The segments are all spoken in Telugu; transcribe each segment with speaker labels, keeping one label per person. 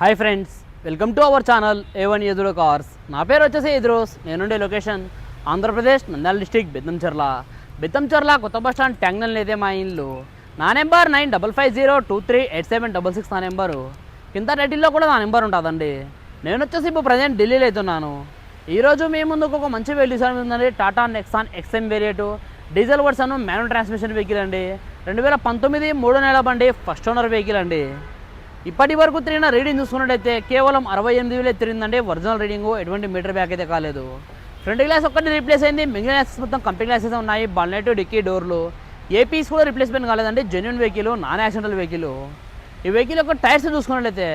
Speaker 1: Hi friends welcome to our channel A one ఎదురో cars నా పేరు వచ్చేసి ఎదురోస్ నేనుండే లొకేషన్ ఆంధ్రప్రదేశ్ నంద్యాల డిస్టిక్ బెత్తంచెర్ల బెత్తంచెర్ల కొత్త బస్ స్టాండ్ ట్యాంగ్నల్ లేదే మా ఇల్లు. నా number nine double five zero two three eight seven double six నా నెంబరు కింద టైటిల్లో కూడా నా నెంబర్ ఉంటుందండి. నేను వచ్చేసి ఇప్పుడు ప్రజెంట్ ఢిల్లీలో అవుతున్నాను ఈరోజు మీ ముందుకు ఒక మంచి వెహికల్ ఉందండి Tata Nexon XM variant diesel version manual transmission vehicle అండి. రెండు వేల పంతొమ్మిది మూడు నెల బండి ఫస్ట్ ఓనర్ వెహికల్ అండి. ఇప్పటి వరకు తిరిగిన రీడింగ్ చూసుకున్నట్టయితే కేవలం అరవై ఎనిమిది వేలే తిరిగిందంటే ఒరిజినల్ రీడింగ్ ఎటువంటి మీటర్ బ్యాక్ అయితే కాలేదు. ఫ్రంట్ గ్లాస్ ఒక్కటి రీప్లేస్ అయింది. మిగిలిన గ్లాసెస్ మొత్తం కంపెనీ గ్లాసెస్ ఉన్నాయి. బల్నెట్ డిక్కీ డోర్లు. ఏ పీస్ కూడా రీప్లేస్మెంట్ కాలేదండి. Genuine vehicle non accidental vehicle. ఈ వెహికల్ యొక్క టైర్స్ చూసుకున్నట్లయితే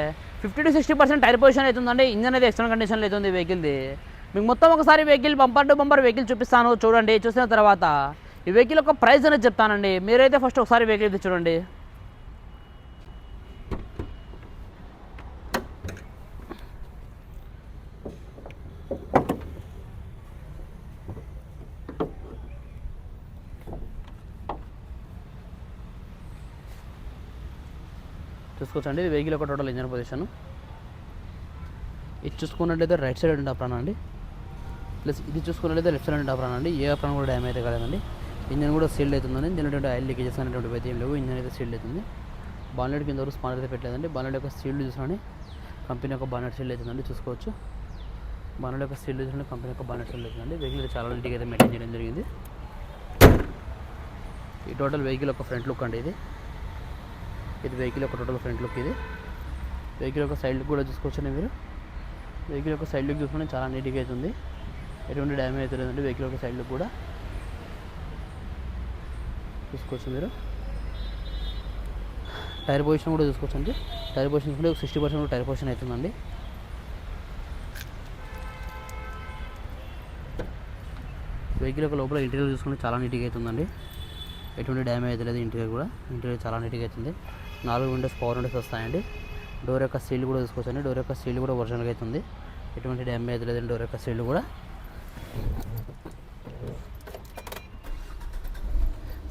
Speaker 1: fifty to sixty percent tyre position అవుతుందండి. ఇంజన్ అయితే ఎక్స్టర్నల్ కండిషన్లో అవుతుంది ఈ వెహికల్ది మీకు మొత్తం ఒకసారి vehicle bumper to bumper vehicle చూపిస్తాను. చూడండి చూసిన తర్వాత ఈ వెహికల్ యొక్క ప్రైస్ అనేది చెప్తానండి. మీరైతే ఫస్ట్ ఒకసారి వెహికల్ అయితే చూడండి. చూసుకోవచ్చండి. ఇది వెహికల్ ఒక టోటల్ ఇంజన్ పొజిషన్. ఇది చూసుకున్నట్లయితే రైట్ సైడ్ ఉండే అప్రాన్ అండి. ప్లస్ ఇది చూసుకున్నట్లయితే లెఫ్ట్ సైడ్ ఉండే అప్రాన్ అండి. ఏ అప్రాన్ కూడా డ్యామేజ్ అయితే కాలేదండి. ఇంజన్ కూడా సీల్డ్ అవుతుందండి. దీనిటువంటి ఆయిల్ లీకేజెస్ అనేటువంటి అయితే ఏం లేవు. ఇంజన్ అయితే సీల్డ్ అవుతుంది. బాన్లెట్ కింద వరకు స్పానర్ అయితే పెట్టలేదండి. బాన్లెట్ యొక్క సీల్డ్ చూసుకోండి కంపెనీ యొక్క బాన్లెట్ సీల్డ్ అవుతుందండి. చూసుకోవచ్చు. బాన్లెట్ యొక్క సీల్డ్ చూసుకోండి కంపెనీ యొక్క బాన్లెట్ సీల్డ్ అవుతుందండి. వెహికల్ అయితే చాలా నీట్గా అయితే మెయింటైన్ చేయడం జరిగింది. ఈ టోటల్ వెహికల్ యొక్క ఫ్రంట్ లుక్ అండి ఇది. ఇది వెహికల్ ఒక టోటల్ ఫ్రంట్ లుక్ ఇది. వెహికల్ యొక్క సైడ్ లుక్ కూడా చూసుకోవచ్చండి మీరు. వెహికల్ యొక్క సైడ్ లుక్ చూసుకుంటే చాలా నీట్గా అవుతుంది ఎటువంటి డ్యామేజ్ అయితే లేదండి వెహికల్ యొక్క సైడ్ లుక్ కూడా. చూసుకోవచ్చు మీరు. టైర్ పొజిషన్ కూడా చూసుకోవచ్చండి. టైర్ పొజిషన్ చూసుకుంటే ఒక సిక్స్టీ పర్సెంట్ టైర్ పొజిషన్ అవుతుందండి వెహికల్ యొక్క లోపల ఇంటీరియర్ చూసుకుంటే చాలా నీట్గా అవుతుందండి ఎటువంటి డ్యామేజ్ అయితే లేదు ఇంటీరియర్ కూడా. ఇంటీరియర్ చాలా నీట్గా అవుతుంది నాలుగు విండోస్ పవర్ విండోస్ వస్తాయండి. డోర్ యొక్క సీల్ కూడా చూసుకోవచ్చండి డోర్ యొక్క సీల్ కూడా ఒరిజినల్గా అవుతుంది ఎటువంటి డ్యామేజ్ అయితే లేదండి డోర్ యొక్క సీల్ కూడా.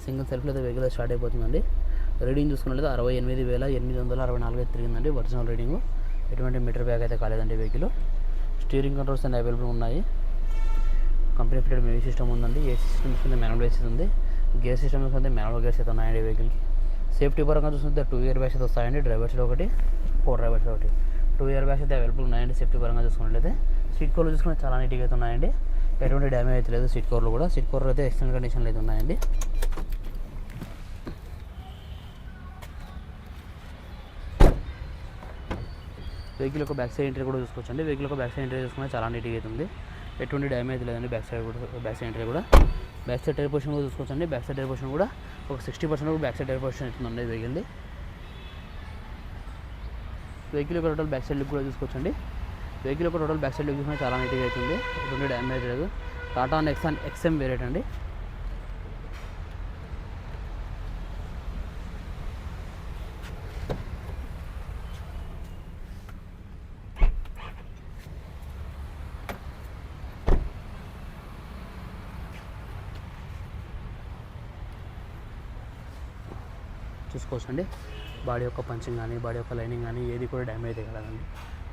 Speaker 1: సింగిల్ సెల్ఫ్లో అయితే వెహికల్ స్టార్ట్ అయిపోతుందండి. రీడింగ్ చూసుకున్నట్లయితే అరవై ఎనిమిది వేల ఎనిమిది వందల అరవై నాలుగు అయితే తిరిగిందండి ఒరిజినల్ రీడింగ్ ఎటువంటి మీటర్ బ్యాగ్ అయితే కాలేదండి వెహికల్ స్టీరింగ్ కంట్రోల్స్ అన్ని అవైలబుల్ ఉన్నాయి. కంపెనీ ఫిటెడ్ మ్యూజిక్ సిస్టమ్ ఉందండి. ఏ సిస్టమ్ చూసుకుంటే మ్యానువల్ ఉంది. గేర్ సిస్టమ్ చూసుకుంటే మ్యానువల్ గేర్స్ అయితే ఉన్నాయండి వెహికల్కి సేఫ్టీ పరంగా చూసుకుంటే టూ ఇయర్ బ్యాగ్స్ అయితే వస్తాయండి. డ్రైవర్స్లో ఒకటి ఫోర్ డ్రైవర్స్ ఒకటి. టూ ఇయర్ బ్యాగ్స్ అయితే అవైలబుల్ ఉన్నాయండి సేఫ్టీ పరంగా చూసుకున్నట్లయితే. సీట్ కవర్లు చూసుకుంటే చాలా నీట్గా అయితే ఉన్నాయండి. ఎటువంటి డ్యామేజ్ అయితే లేదు సీట్ కవర్లు కూడా. సీట్ కవర్లు అయితే ఎక్స్టెండ్ కండిషన్లు అయితే ఉన్నాయండి. వెహికల్ యొక్క బ్యాక్ సైడ్ ఎంట్రీ కూడా చూసుకోవచ్చండి. వెహికల్ యొక్క బ్యాక్ సైడ్ ఎంట్రీ చూసుకుంటే చాలా నీట్గా అవుతుంది ఎటువంటి డ్యామేజ్ లేదండి. బ్యాక్ సైడ్ కూడా బ్యాక్ సైడ్ ఎంట్రీ కూడా. బ్యాక్ సైడ్ టైర్ పొజిషన్ కూడా చూసుకోవచ్చండి. బ్యాక్ సైడ్ టైర్ పొజిషన్ కూడా ఒక sixty percent back side tyre position ఇస్తుందండి వెహికల్ది వెహికల్ యొక్క టోటల్ బ్యాక్ సైడ్ లుక్ కూడా చూసుకోవచ్చండి. వెహికల్ యొక్క టోటల్ బ్యాక్ సైడ్ లుక్ చూసుకుంటే చాలా నీట్గా అవుతుంది ఎటువంటి డ్యామేజ్ లేదు. టాటా నెక్సాన్ ఎక్స్ఎం వేరియట్ అండి. చూసుకోవచ్చండి. బాడీ యొక్క పంచింగ్ కానీ బాడీ యొక్క లైనింగ్ కానీ ఏది కూడా డ్యామేజ్ అయితే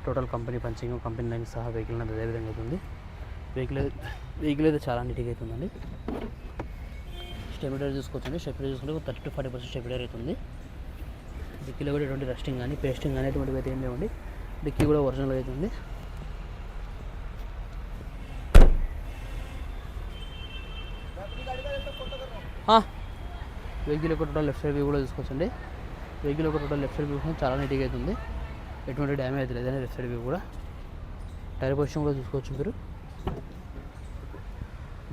Speaker 1: total company punching company line సహా వెహికల్ అనేది అదే విధంగా అవుతుంది. వెహికల్ వెహికల్ అయితే చాలా నీట్గా అవుతుందండి. స్టెబిలైజర్ చూసుకోవచ్చండి. స్టెబిలైజర్ చూసుకుంటే thirty to forty percent stabiliser అవుతుంది. డిక్కీలో కూడా ఎటువంటి రెస్టింగ్ కానీ పేస్టింగ్ కానీ ఎటువంటివి అయితే ఏం లేవండి. డిక్కీ కూడా ఒరిజినల్ అవుతుంది. వెహికల్ యొక్క టోటల్ లెఫ్ట్ సైడ్ వ్యూ కూడా చూసుకోవచ్చండి. వెహికల్ యొక్క టోటల్ లెఫ్ట్ సైడ్ వ్యూ కూడా చాలా నీట్గా అవుతుంది ఎటువంటి డ్యామేజ్ అయితే లేదండి లెఫ్ట్ సైడ్ వ్యూ కూడా. టైర్ పొజిషన్ కూడా చూసుకోవచ్చు మీరు.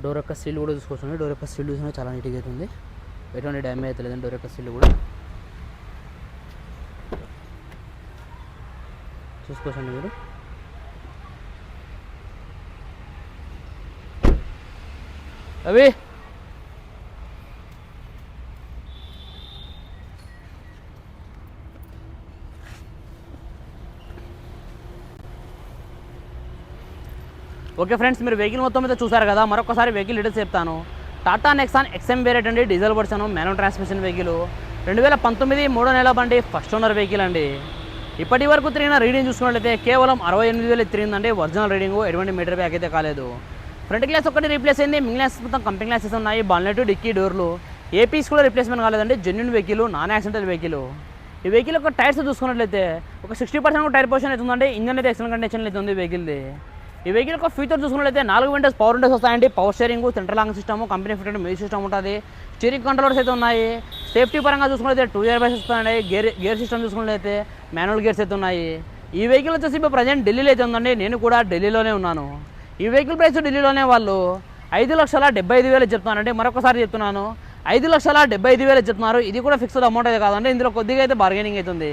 Speaker 1: డోర్ యొక్క సీల్ కూడా చూసుకోవచ్చు డోర్ యొక్క సీల్ చూసినా చాలా నీట్గా అవుతుంది ఎటువంటి డ్యామేజ్ అయితే లేదండి డోర్ యొక్క సీల్ కూడా. చూసుకోవచ్చండి మీరు. అవి ఓకే ఫ్రెండ్స్ మీరు వెహికల్ మొత్తం మీద చూసారు కదా మరొకసారి వెహికల్ డీటెయిల్స్ చెప్తాను. టాటా నెక్సాన్ ఎక్స్ఎం వేరియట్ అండి diesel version manual transmission vehicle రెండు వేల పంతొమ్మిది మూడో నెల బండి ఫస్ట్ ఓనర్ వెహికల్ అండి. ఇప్పటి వరకు తిరిగిన రీడింగ్ చూసుకున్నట్లయితే కేవలం అరవై ఎనిమిది వేలు తిరిగిందండి ఒరిజినల్ రీడింగ్ ఎటువంటి మీటర్ బ్యాక్ అయితే కాలేదు. ఫ్రంట్ గ్లాస్ ఒకటి రీప్లేస్ అయింది మిగిలిన గ్లాసెస్ మొత్తం కంపెనీ గ్లాసెస్ ఉన్నాయి బాల్నెట్ డిక్కీ డోర్లు ఏపీస్ కూడా రిప్లేస్మెంట్ కాలేదండి genuine vehicle non accidental vehicle ఈ వెహికల్ యొక్క టైర్స్ చూసుకున్నట్లయితే ఒక సిక్స్టీ పర్సెంట్ టైర్ పొజిషన్ అయితే ఉందండి ఇంజన్ అయితే ఎక్సలెంట్ కండిషన్ అయితే ఉంది వెహికల్ది ఈ వెహికల్ యొక్క ఫీచర్ చూసుకున్నట్లయితే నాలుగు విండోస్ పవర్ విండోస్ వస్తాయండి. Power steering central lock system company fitted music system ఉంటుంది. స్టీరింగ్ కంట్రోల్స్ అయితే ఉన్నాయి. సేఫ్టీ పరంగా చూసుకున్నట్లయితే టూ ఇయర్ బైస్ వస్తాయండి. గేర్ గేర్ సిస్టమ్ చూసుకున్నట్లయితే మాన్యువల్ గేర్స్ అయితే ఉన్నాయి. ఈ వెహికల్ వచ్చేసి ఇప్పుడు ప్రజెంట్ ఢిల్లీలో అయితే ఉందండి. నేను కూడా ఢిల్లీలోనే ఉన్నాను. ఈ వెహికల్ ప్రైస్ ఢిల్లీలోనే వాళ్ళు ఐదు లక్షల డెబ్బై ఐదు వేలు చెప్తున్నానండి మరొకసారి చెప్తున్నాను. ఐదు లక్షల డెబ్బై ఐదు వేలు చెప్తున్నారు. ఇది కూడా ఫిక్స్డ్ అమౌంట్ అయితే కాదండి. ఇందులో కొద్దిగా అయితే బార్గెనింగ్ అవుతుంది